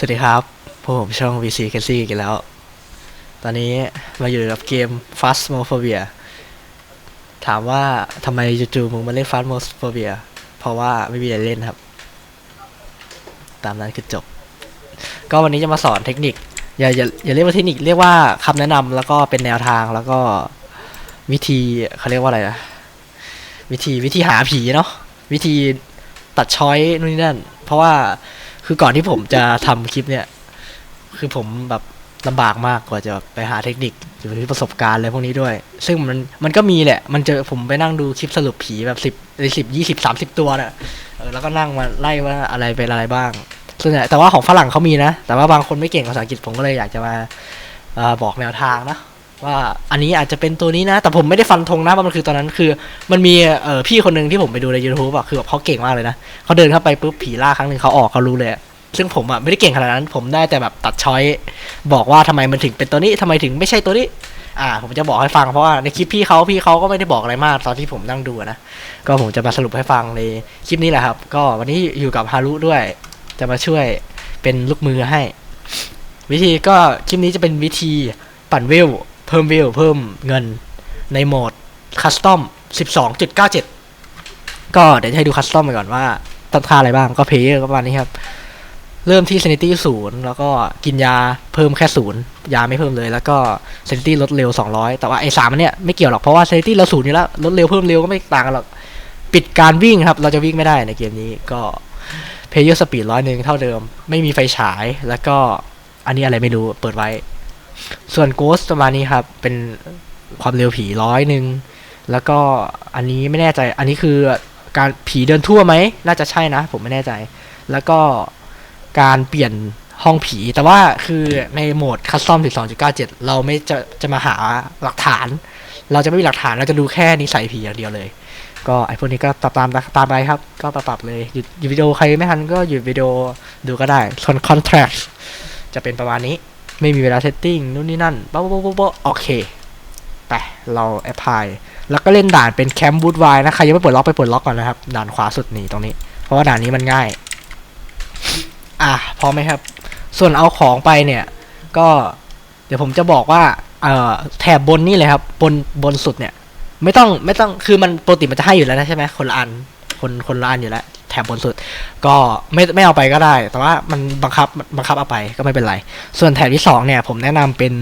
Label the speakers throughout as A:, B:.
A: สวัสดีครับพวกผมช่อง VC c a s y กันแล้ว ตอนนี้มาอยู่กับเกม Phasmophobia ถามว่าทำไมจู่ๆมึงมาเล่น Phasmophobia เพราะว่าไม่มีอะไรเล่นครับ ตามนั้นคือจบ ก็วันนี้จะมาสอนเทคนิค อย่าอย่าอย่าเรียกว่าเทคนิคเรียกว่าคำแนะนำแล้วก็เป็นแนวทางแล้วก็วิธีเขาเรียกว่าอะไรนะวิธีวิธีหาผีเนาะวิธีตัดช้อยนู่นนี่นั่น เพราะว่า คือก่อนที่ผมจะทำคลิปเนี่ย คือผมแบบลำบากมากกว่าจะไปหาเทคนิคอยู่ที่ประสบการณ์อะไรพวกนี้ด้วย ซึ่งมันมันก็มีแหละ มันเจอผมไปนั่งดูคลิปสรุปผีแบบสิบสิบยี่สิบสามสิบตัวน่ะเออแล้วก็นั่งมาไล่ว่าอะไรเป็นอะไรบ้างส่วนใหญ่แต่ว่าของฝรั่งเขามีนะ แต่ว่าบางคนไม่เก่งภาษาอังกฤษผมก็เลยอยากจะมาบอกแนวทางนะ ว่าอันนี้อาจจะเป็นตัวนี้นะ แต่ผมไม่ได้ฟันธงนะว่ามันคือตอนนั้นคือ มันมีเออพี่คนหนึ่งที่ผมไปดูใน YouTube อะคือแบบเขาเก่งมากเลยนะเขาเดินเข้าไปปุ๊บผีล่าครั้งหนึ่งเขาออกเขารู้เลยอะซึ่งผมอะไม่ได้เก่งขนาดนั้น ผมได้แต่แบบตัดช้อยบอกว่าทำไมมันถึงเป็นตัวนี้ทำไมถึงไม่ใช่ตัวนี้อ่าผมจะบอกให้ฟังเพราะว่าในคลิปพี่เขาพี่เขาก็ไม่ได้บอกอะไรมากตอนที่ผมนั่งดูนะก็ผมจะมาสรุปให้ฟังในคลิปนี้แหละครับ ก็วันนี้อยู่กับฮารุด้วย จะมาช่วยเป็นลูกมือให้ วิธีก็คลิปนี้จะเป็นวิธีปั่นเวล เพิ่มเวเพิ่มเงินในโหมดคัสตอม12.97 ก็เดี๋ยวจะให้ดูคัสตอมไปก่อนว่าต้องค่าอะไรบ้างก็เพย์ก็ประมาณนี้ครับ เริ่มที่ sanity ศูนย์แล้วก็กินยาเพิ่มแค่ศูนย์ยาไม่เพิ่มเลย แล้วก็ sanity ลดเร็ว 200 แต่ว่าไอ้สามันเนี้ยไม่เกี่ยวหรอกเพราะว่า sanity เราศูนย์อยู่แล้วลดเร็วเพิ่มเร็วก็ไม่ต่างกันหรอกปิดการวิ่งครับ เราจะวิ่งไม่ได้ในเกมนี้ก็ player speed ร้อยหนึ่งเท่าเดิม ไม่มีไฟฉายแล้วก็อันนี้อะไรไม่รู้เปิดไว้ ส่วน ghost ประมาณนี้ครับ เป็นความเร็วผีร้อยหนึ่ง แล้วก็อันนี้ไม่แน่ใจ อันนี้คือการผีเดินทั่วไหม น่าจะใช่นะ ผมไม่แน่ใจ แล้วก็การเปลี่ยนห้องผี แต่ว่าคือในโหมดคัสตอม 12.97 เราไม่จะจะมาหาหลักฐาน เราจะไม่มีหลักฐาน เราจะดูแค่นิสัยผีอย่างเดียวเลย ก็ไอพวกนี้ก็ตามตามตามไปครับ ก็ปรับๆเลย หยุดหยุดวิดีโอใครไม่ทันก็หยุดวิดีโอดูก็ได้ ส่วน contract จะเป็นประมาณนี้ ไม่มีเวลาเซตติ้งนู่นนี่นั่นป๊บป๊บป๊บป๊บโอเคไปเราแอพพลายแล้วก็เล่นด่านเป็นแคมป์บูดไวนะใครยังไม่ปลดล็อกไปปลดล็อกก่อนนะครับ ด่านขวาสุดนี่ตรงนี้ เพราะว่าด่านนี้มันง่าย อะพร้อมไหมครับ ส่วนเอาของไปเนี่ย ก็เดี๋ยวผมจะบอกว่าเอ่อแถบบนนี่เลยครับ บนบนสุดเนี่ย ไม่ต้องไม่ต้องคือมันปกติมันจะให้อยู่แล้วนะใช่ไหมคนละอัน คนคนละอันอยู่แล้วแถบบนสุด ก็ไม่ไม่เอาไปก็ได้ แต่ว่ามันบังคับบังคับเอาไปก็ไม่เป็นไร ส่วนแถบที่สองเนี่ยผมแนะนำเป็น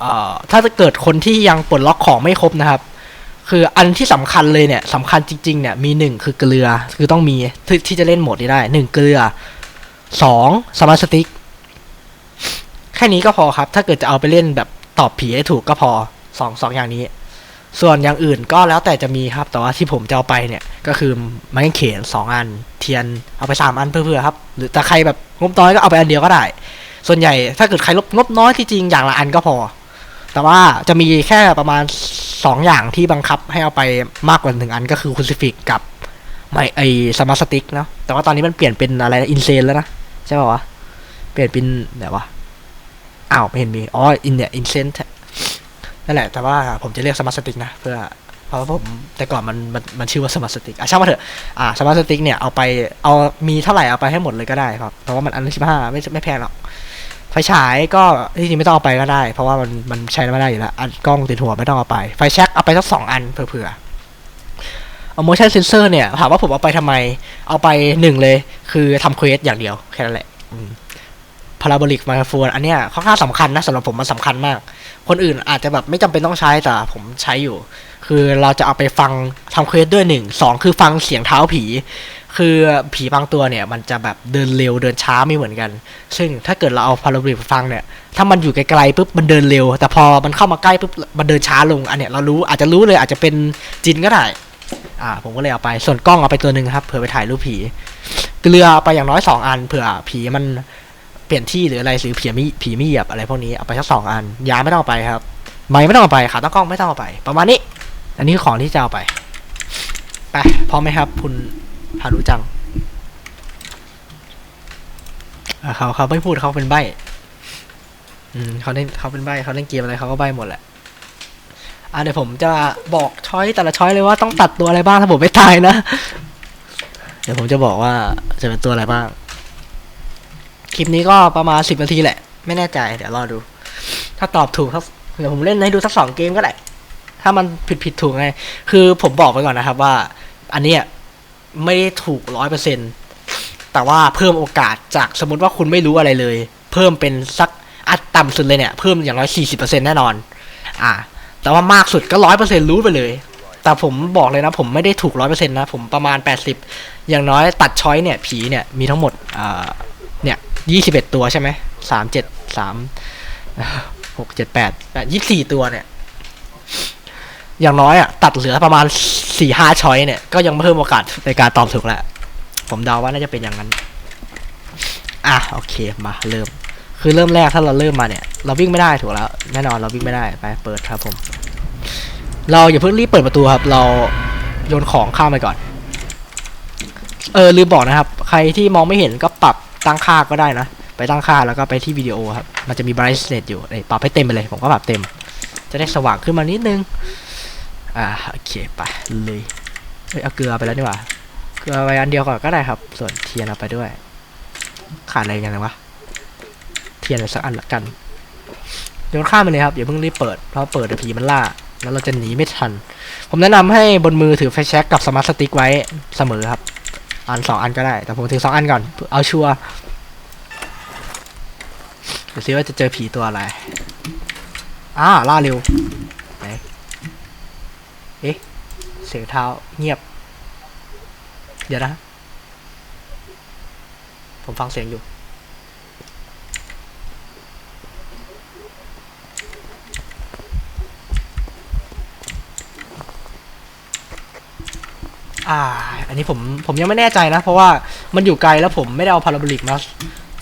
A: เอ่อถ้าจะเกิดคนที่ยังปลดล็อกของไม่ครบนะครับ คืออันที่สำคัญเลยเนี่ยสำคัญจริงๆเนี่ยมีหนึ่งคือเกลือคือต้องมีที่จะเล่นโหมดนี้ได้หนึ่งเกลือสองสมาร์ทสติ๊กแค่นี้ก็พอครับ ถ้าเกิดจะเอาไปเล่นแบบตอบผีให้ถูกก็พอสองสองอย่างนี้ ส่วนอย่างอื่นก็แล้วแต่จะมีครับ แต่ว่าที่ผมจะเอาไปเนี่ย ก็คือไม้กางเขนสองอัน เทียนเอาไปสามอันเพื่อๆครับ หรือแต่ใครแบบงบน้อยก็เอาไปอันเดียวก็ได้ ส่วนใหญ่ถ้าเกิดใครลบงบน้อยที่จริงอย่างละอันก็พอ แต่ว่าจะมีแค่ประมาณสองอย่างที่บังคับให้เอาไปมากกว่าหนึ่งอันก็คือคูซิฟิกกับไม่ไอสมาร์สติกเนาะ แต่ว่าตอนนี้มันเปลี่ยนเป็นอะไรอินเซนแล้วนะใช่ป่าวะ เปลี่ยนเป็นไหนวะ อ้าวไม่เห็นมี อ๋อ อินเนี่ยอินเซน นั่นแหละ แต่ว่าผมจะเรียกสมาร์ทสติ๊กนะ เพื่อ เพราะว่าผมแต่ก่อนมันมันมันชื่อว่าสมาร์ทสติ๊กอะช่างมาเถอะ อ่าสมาร์ทสติ๊กเนี่ยเอาไปเอามีเท่าไหร่เอาไปให้หมดเลยก็ได้ครับ เพราะว่ามันอันละสิบห้าไม่ไม่แพงหรอก ไฟฉายก็ที่จริงไม่ต้องเอาไปก็ได้ เพราะว่ามันมันใช้ไม่ได้อยู่แล้ว อันกล้องติดหัวไม่ต้องเอาไป ไฟแช็กเอาไปสักสองอันเผื่อๆเอา motion sensor เนี่ยถามว่าผมเอาไปทำไม เอาไปหนึ่งเลย คือทำเควสอย่างเดียว แค่นั้นแหละ พาราโบลิกไมโครโฟนอันเนี้ยค่อนข้างสำคัญนะสำหรับผมมันสำคัญมาก คนอื่นอาจจะแบบไม่จำเป็นต้องใช้แต่ผมใช้อยู่ คือเราจะเอาไปฟังทำเควสด้วยหนึ่งสองคือฟังเสียงเท้าผี คือผีบางตัวเนี่ย มันจะแบบเดินเร็วเดินช้าไม่เหมือนกัน ซึ่งถ้าเกิดเราเอาพาราโบลิกไปฟังเนี่ย ถ้ามันอยู่ไกลๆปุ๊บมันเดินเร็ว แต่พอมันเข้ามาใกล้ปุ๊บมันเดินช้าลงอันเนี้ยเรารู้อาจจะรู้เลยอาจจะเป็นจินก็ได้อ่าผมก็เลยเอาไปส่วนกล้องเอาไปตัวหนึ่งครับเผื่อไปถ่ายรูปผี เกลือไปอย่างน้อยสองอันเผื่อผีมัน เปลี่ยนที่หรืออะไรหรือผีมีผีมีเหยียบอะไรพวกนี้เอาไปสักสองอันยาไม่ต้องเอาไปครับ ไม้ไม่ต้องเอาไปขาตั้งกล้องไม่ต้องเอาไป ประมาณนี้ อันนี้คือของที่จะเอาไปไปพร้อมไหมครับ คุณฮารุจังเขาเขาไม่พูดเขาเป็นใบอืมเขาเล่นเขาเป็นใบเขาเล่นเกมอะไรเขาก็ใบหมดแหละอะเดี๋ยวผมจะบอกช้อยแต่ละช้อยเลยว่าต้องตัดตัวอะไรบ้างถ้าผมไม่ตายนะ เดี๋ยวผมจะบอกว่าจะเป็นตัวอะไรบ้าง คลิปนี้ก็ประมาณสิบนาทีแหละ ไม่แน่ใจเดี๋ยวรอดู ถ้าตอบถูกสักเดี๋ยวผมเล่นให้ดูสักสองเกมก็ได้ ถ้ามันผิดผิดถูกไง คือผมบอกไปก่อนนะครับว่า อันเนี้ยไม่ได้ถูกร้อยเปอร์เซ็นแต่ว่าเพิ่มโอกาสจากสมมติว่าคุณไม่รู้อะไรเลย เพิ่มเป็นสักอัดต่ำสุดเลยเนี่ย เพิ่มอย่างน้อยสี่สิบเปอร์เซ็นแน่นอน อ่า แต่ว่ามากสุดก็ร้อยเปอร์เซ็นรู้ไปเลย แต่ผมบอกเลยนะ ผมไม่ได้ถูกร้อยเปอร์เซ็นนะ ผมประมาณแปดสิบอย่างน้อยตัดช้อยเนี่ย ผีเนี่ยมีทั้งหมดอ่า ยี่สิบเอ็ดตัวใช่ไหมสามเจ็ดสามหกเจ็ดแปดแปดยี่สี่ตัวเนี่ย อย่างน้อยอะ ตัดเหลือประมาณสี่ห้าช้อยเนี่ย ก็ยังเพิ่มโอกาสในการตอบถูกแหละ ผมเดาว่าน่าจะเป็นอย่างนั้น อะ โอเค มาเริ่ม คือเริ่มแรกถ้าเราเริ่มมาเนี่ย เราวิ่งไม่ได้ถูกแล้ว แน่นอนเราวิ่งไม่ได้ ไป เปิดครับผม เราอย่าเพิ่งรีบเปิดประตูครับ เราโยนของข้ามไปก่อน เออลืมบอกนะครับ ใครที่มองไม่เห็นก็ปรับ ตั้งค่าก็ได้นะ ไปตั้งค่าแล้วก็ไปที่วิดีโอครับ มันจะมี brightness อยู่เอ้ยปรับให้เต็มไปเลย ผมก็ปรับเต็ม จะได้สว่างขึ้นมานิดนึง อ่าโอเคไปเลยเฮ้ยเอาเกลือไปแล้วนี่หว่า เกลือไปอันเดียวก่อนก็ได้ครับ ส่วนเทียนเอาไปด้วย ขาดอะไรกันวะ เทียนสักอันละกันโยนข้ามไปเลยครับอย่าเพิ่งรีบเปิดเพราะเปิดเดี๋ยวผีมันล่า แล้วเราจะหนีไม่ทัน ผมแนะนำให้บนมือถือไฟแช็กกับสมาร์ทสติ๊กไว้เสมอครับ อันสองอันก็ได้ แต่ผมถือสองอันก่อน เอาชัวร์ดูซิว่าจะเจอผีตัวอะไร อ้าล่าเร็วไหนเอ๊ะ เสียงเท้าเงียบ เดี๋ยวนะ ผมฟังเสียงอยู่ อ่า อันนี้ผมผมยังไม่แน่ใจนะ เพราะว่ามันอยู่ไกลแล้วผมไม่ได้เอาพาราโบลิกมา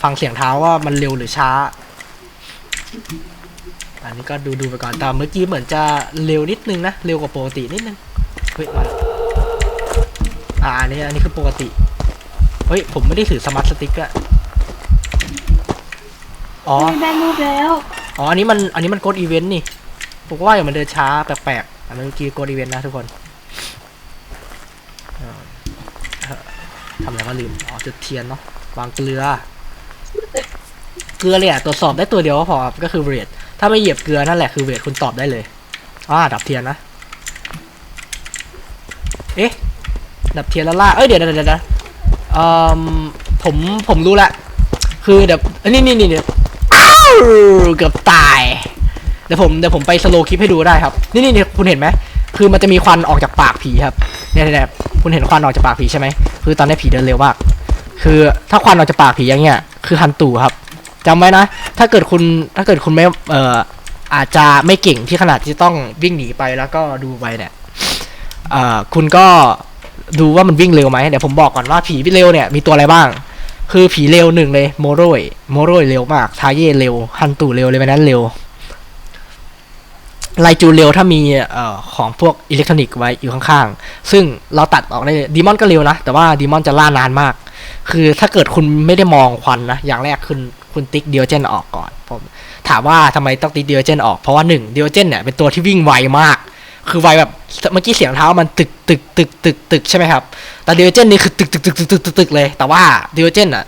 A: ฟังเสียงเท้าว่ามันเร็วหรือช้า อันนี้ก็ดูดูไปก่อนแต่เมื่อกี้เหมือนจะเร็วนิดนึงนะ เร็วกว่าปกตินิดนึง เฮ้ยมาแล้วอ่าอันนี้อันนี้คือปกติ เฮ้ย ผมไม่ได้ถือสมาร์ทสติ๊กอะอ๋อ
B: ไม่ได้รูปแล้ว
A: อ๋อ อันนี้มัน อันนี้มันกดอีเวนต์นี่ ผมก็ว่าอย่างมันเดินช้าแปลกๆ อันนี้เมื่อกี้กดอีเวนต์นะทุกคนเอ่อเอ่อ ทำอะไรก็ลืม อ๋อจุดเทียนเนาะ วางเกลือ เกลือเนี่ยตรวจสอบได้ตัวเดียวก็พอครับก็คือเวทถ้าไม่เหยียบเกลือนั่นแหละคือเวทคุณตอบได้เลยอ่าดับเทียนนะ เอ๊ะ ดับเทียนแล้วล่า เอ้ยเดี๋ยวเดี๋ยวเดี๋ยวเดี๋ยวเอ่อผมผมรู้ละ คือเดี๋ยวอันนี้นี่นี่นี่อ้าวเกือบตาย เดี๋ยวผมเดี๋ยวผมไปสโลคลิปให้ดูได้ครับ นี่นี่นี่คุณเห็นไหม คือมันจะมีควันออกจากปากผีครับนี่ยเนี่ยเนี่ย คุณเห็นควันออกจากปากผีใช่ไหมคือตอนนี้ผีเดินเร็วมาก คือถ้าควันออกจากปากผีอย่างเงี้ย คือฮันตูครับจำไว้นะ ถ้าเกิดคุณถ้าเกิดคุณไม่เอ่ออาจจะไม่เก่งที่ขนาดที่ต้องวิ่งหนีไปแล้วก็ดูไปเนี่ยเอ่อคุณก็ดูว่ามันวิ่งเร็วไหมเดี๋ยวผมบอกก่อนว่าผีวิ่งเร็วเนี่ยมีตัวอะไรบ้าง คือผีเร็วหนึ่งเลยโมโรยโมโรยเร็วมากทาเย่เร็วฮันตูเร็วเลยไปนั้นเร็ว ไลจูเร็วถ้ามีอของพวกอิเล็กทรอนิกส์ไว้อยู่ข้างๆ ซึ่งเราตัดออกได้ดีมอนก็เร็วนะ แต่ว่าดีมอนจะล่านานมาก คือถ้าเกิดคุณไม่ได้มองควันนะ อย่างแรกคุณคุณติ๊กเดียวเจนออกก่อนผมถามว่าทำไมต้องติ๊กเดียวเจนออกเพราะว่าหนึ่งเดียวเจนเนี่ยเป็นตัวที่วิ่งไวมาก คือไวแบบเมื่อกี้เสียงเท้ามันตึกตึกตึกตึกตึกใช่ไหมครับ แต่เดียวเจนนี่คือตึกตึกตึกตึกตึกตึกเลย แต่ว่าเดียวเจนอะ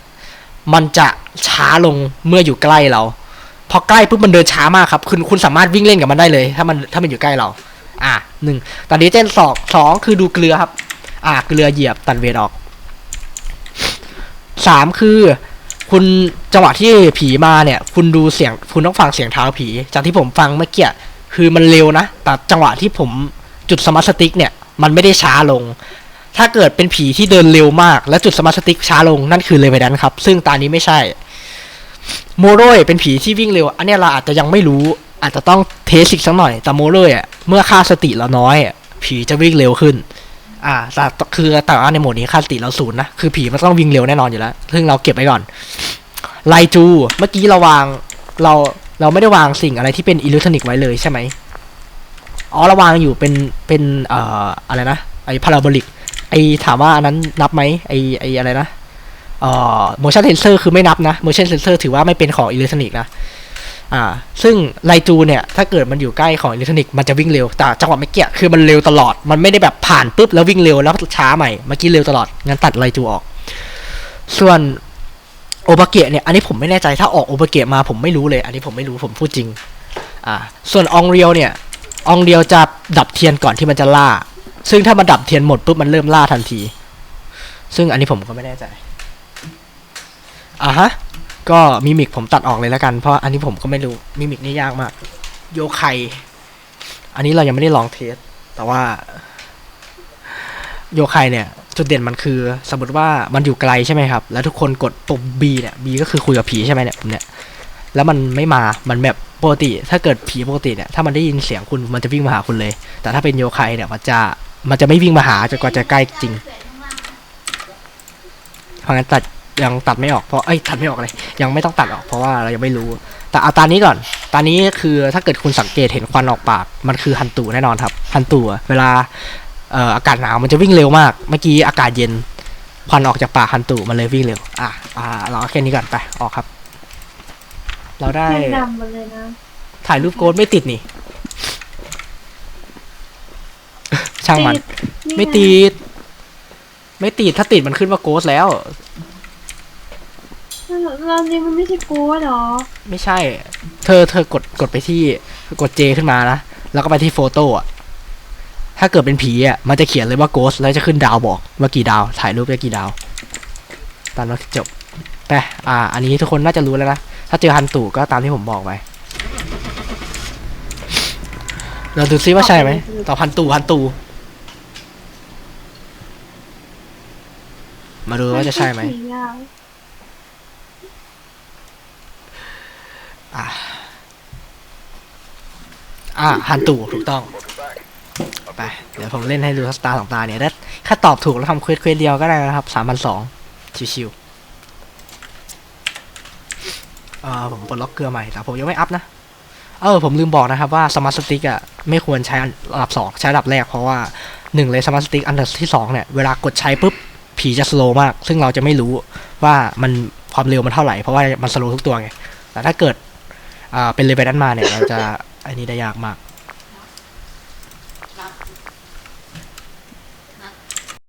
A: มันจะช้าลงเมื่ออยู่ใกล้เรา พอใกล้ปุ๊บมันเดินช้ามากครับคุณคุณสามารถวิ่งเล่นกับมันได้เลย ถ้ามันถ้ามันอยู่ใกล้เรา อะหนึ่งตอนนี้เจนสองสองคือดูเกลือครับ อะเกลือเหยียบตัดเวทออกสามคือ คุณจังหวะที่ผีมาเนี่ย คุณดูเสียงคุณต้องฟังเสียงเท้าผี จากที่ผมฟังเมื่อกี้คือมันเร็วนะ แต่จังหวะที่ผมจุดสมาร์ทสติ๊กเนี่ย มันไม่ได้ช้าลง ถ้าเกิดเป็นผีที่เดินเร็วมาก และจุดสมาร์ทสติ๊กช้าลงนั่นคือเลเวดันครับ ซึ่งตานี้ไม่ใช่ โมโรยเป็นผีที่วิ่งเร็ว อันนี้เราอาจจะยังไม่รู้ อาจจะต้องเทสอีกสักหน่อย แต่โมโรยอะเมื่อค่าสติเราน้อยผีจะวิ่งเร็วขึ้น อ่าแต่คือแต่ว่าในโหมดนี้ค่าสติเราศูนย์นะ คือผีมันต้องวิ่งเร็วแน่นอนอยู่แล้ว ซึ่งเราเก็บไว้ก่อน ไลจู เมื่อกี้เราวาง เราเราไม่ได้วางสิ่งอะไรที่เป็นอิเล็กทรอนิกส์ไว้เลยใช่ไหมอ๋อเราวางอยู่เป็นเป็นเอ่ออะไรนะไอ้พาราโบลิกไอถามว่าอันนั้นนับไหมไอไออะไรนะ เอ่อ motion sensor คือไม่นับนะ motion sensor ถือว่าไม่เป็นของอิเล็กทรอนิกส์นะอ่า ซึ่งไลจูเนี่ยถ้าเกิดมันอยู่ใกล้ของอิเล็กทรอนิกส์มันจะวิ่งเร็ว แต่จังหวะเมื่อกี้คือมันเร็วตลอด มันไม่ได้แบบผ่านปุ๊บแล้ววิ่งเร็วแล้วช้าใหม่ เมื่อกี้เร็วตลอด งั้นตัดไลจูออก ส่วนโอโอบาเกะเนี่ย อันนี้ผมไม่แน่ใจถ้าออกโอบาเกะมาผมไม่รู้เลย อันนี้ผมไม่รู้ผมพูดจริง อ่า ส่วนองเรียวเนี่ยอองเรียวจะดับเทียนก่อนที่มันจะล่า ซึ่งถ้ามันดับเทียนหมดปุ๊บมันเริ่มล่าทันที ซึ่งอันนี้ผมก็ไม่แน่ใจ อ่าฮะ ก็มิมิกผมตัดออกเลยแล้วกัน เพราะอันนี้ผมก็ไม่รู้มิมิกนี่ยากมาก โยไคอันนี้เรายังไม่ได้ลองเทส แต่ว่า โยไคเนี่ย จุดเด่นมันคือ สมมติว่ามันอยู่ไกลใช่ไหมครับ แล้วทุกคนกดปุ่ม B เนี่ย B ก็คือคุยกับผีใช่ไหมเนี่ยผมเนี่ย แล้วมันไม่มา มันแบบปกติ ถ้าเกิดผีปกติเนี่ย ถ้ามันได้ยินเสียงคุณ มันจะวิ่งมาหาคุณเลย แต่ถ้าเป็นโยไคเนี่ย มันจะ มันจะไม่วิ่งมาหาจนกว่าจะใกล้จริงเพราะงั้นตัด ยังตัดไม่ออกเพราะเอ้ยตัดไม่ออกเลย ยังไม่ต้องตัดออกเพราะว่าเรายังไม่รู้ แต่เอาตานี้ก่อน ตานี้คือถ้าเกิดคุณสังเกตเห็นควันออกปาก มันคือฮันตูแน่นอนครับฮันตูอะเวลาเอ่ออากาศหนาวมันจะวิ่งเร็วมาก เมื่อกี้อากาศเย็นควันออกจากปากฮันตูมันเลยวิ่งเร็ว อะอ่าเราเอาแค่นี้ก่อนไปออกครับ เราได้
B: แนะนำมาเลยนะ
A: ถ่ายรูปโกดไม่ติดนี่ช่างมัน ไม่ติด ไม่ติดถ้าติดมันขึ้นว่าโกสแล้ว
B: เราเนี่ยมันไม่ใช่กูหรอ
A: ไม่ใช่ เธอเธอกดกดไปที่กดเจขึ้นมานะ แล้วก็ไปที่โฟโต้อะถ้าเกิดเป็นผีอะมันจะเขียนเลยว่าโกสแล้วจะขึ้นดาวบอกว่ากี่ดาว ถ่ายรูปได้กี่ดาวตามนั้นจบไปอ่า อันนี้ทุกคนน่าจะรู้แล้วนะ ถ้าเจอฮันตู่ก็ตามที่ผมบอกไปเราดูซิว่าใช่ไหมต่อฮันตู่ฮันตู่มาดูว่าจะใช่ไหม
B: อ่า
A: อ่าฮันตูถูกต้องไปเดี๋ยวผมเล่นให้ดูสตาร์สองตาเนี่ยถ้าถ้าตอบถูกแล้วทำเควสเควสเดียวก็ได้นะครับสามพันสองชิวๆเอ่าผมปลดล็อกเกลือใหม่แต่ผมยังไม่อัพนะ เออผมลืมบอกนะครับว่าสมาร์ทสติ๊กอะไม่ควรใช้อันระดับสองใช้ระดับแรกเพราะว่าหนึ่งเลยสมาร์ทสติ๊กอันดับที่สองเนี่ยเวลากดใช้ปุ๊บผีจะสโลมาก ซึ่งเราจะไม่รู้ว่ามันความเร็วมันเท่าไหร่เพราะว่ามันสโลทุกตัวไงแต่ถ้าเกิด เป็นเลเวลนั้นมาเนี่ยเราจะอันนี้ได้ยากมาก